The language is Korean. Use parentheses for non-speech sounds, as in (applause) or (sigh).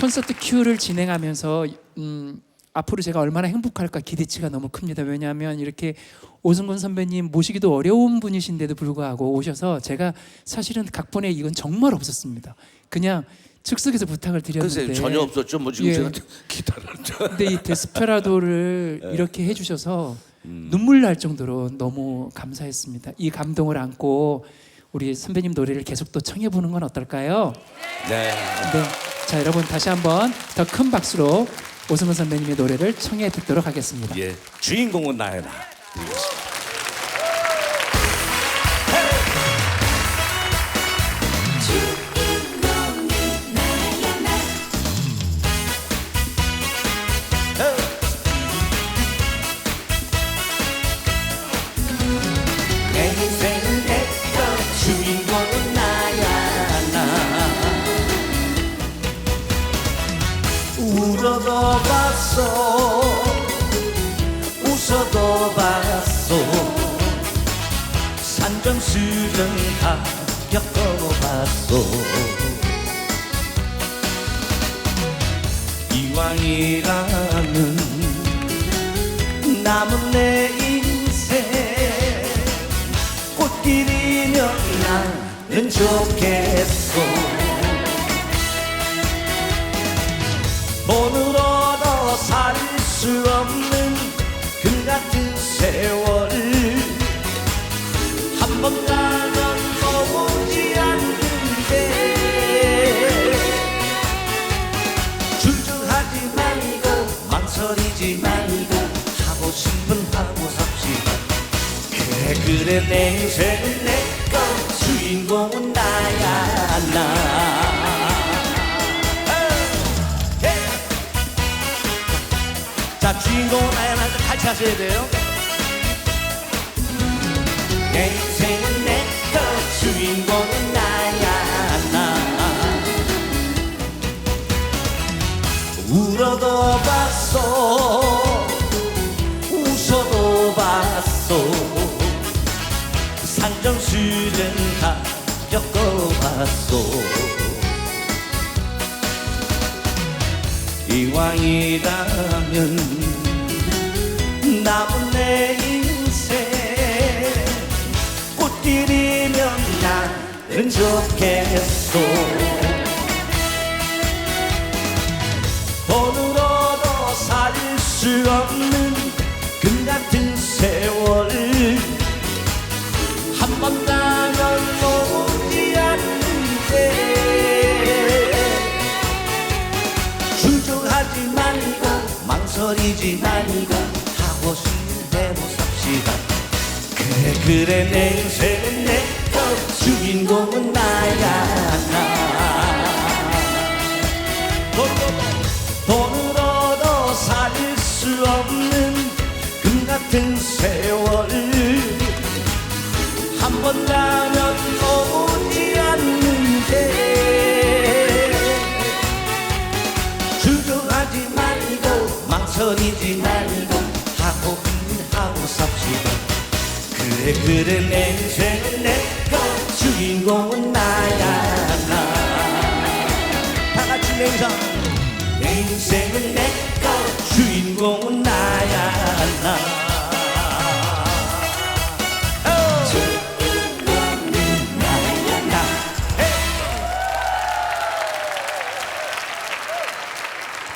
콘서트 큐를 진행하면서 음, 앞으로 제가 얼마나 행복할까 기대치가 너무 큽니다. 왜냐하면 이렇게 오승근 선배님 모시기도 어려운 분이신데도 불구하고 오셔서 제가 사실은 각본에 이건 정말 없었습니다. 그냥 즉석에서 부탁을 드렸는데 글쎄 전혀 없었죠. 뭐 지금 예. 제가 (laughs) 기다렸죠. 근데 이 데스페라도를 네. (laughs) 이렇게 해주셔서 음. 눈물 날 정도로 너무 감사했습니다. 이 감동을 안고 우리 선배님 노래를 계속 또 청해 보는 건 어떨까요? 네. 네. 자 여러분 다시 한번 더 큰 박수로 오승훈 선배님의 노래를 청해 듣도록 하겠습니다. 예. 주인공은 나야 나. 주인공이 울어도 봤어. 웃어도 봤어. 산전수전 다 겪어봤어. 이왕이라면 남은 내 인생 꽃길이면 나는 좋겠어 돈으로도 살 수 없는 그 같은 세월. 한 번 가면 오지 않는데 주저하지 말고 망설이지 말고 하고 싶은 하고 삽시다. 그래 그래 내 인생은 내꺼 주인공은 나야 나 자, 주인공은 나 같이 하셔야 돼요. 내 인생은 내꺼 주인공은 나야 나. 울어도 봤어. 웃어도 봤어. 산전수전 다 겪어봤어 이왕이라면 남은 내 인생 꽃길이면 나는 좋겠어 돈으로도 살 수 없는 그 같은 하지 말고 망설이지 말고 하고 싶은 대로 삽시다. 그래 그래 내 인생은 내꺼 주인공은 나야. 나 돈으로- 돈으로도 살수 없는 금 같은 세월. 한번 가면 망설이지 말고 하고 하고 삽시다. 그래 그래 내 인생은 내꺼 주인공은 나야 나 다 같이 내 인상 내 인생은 내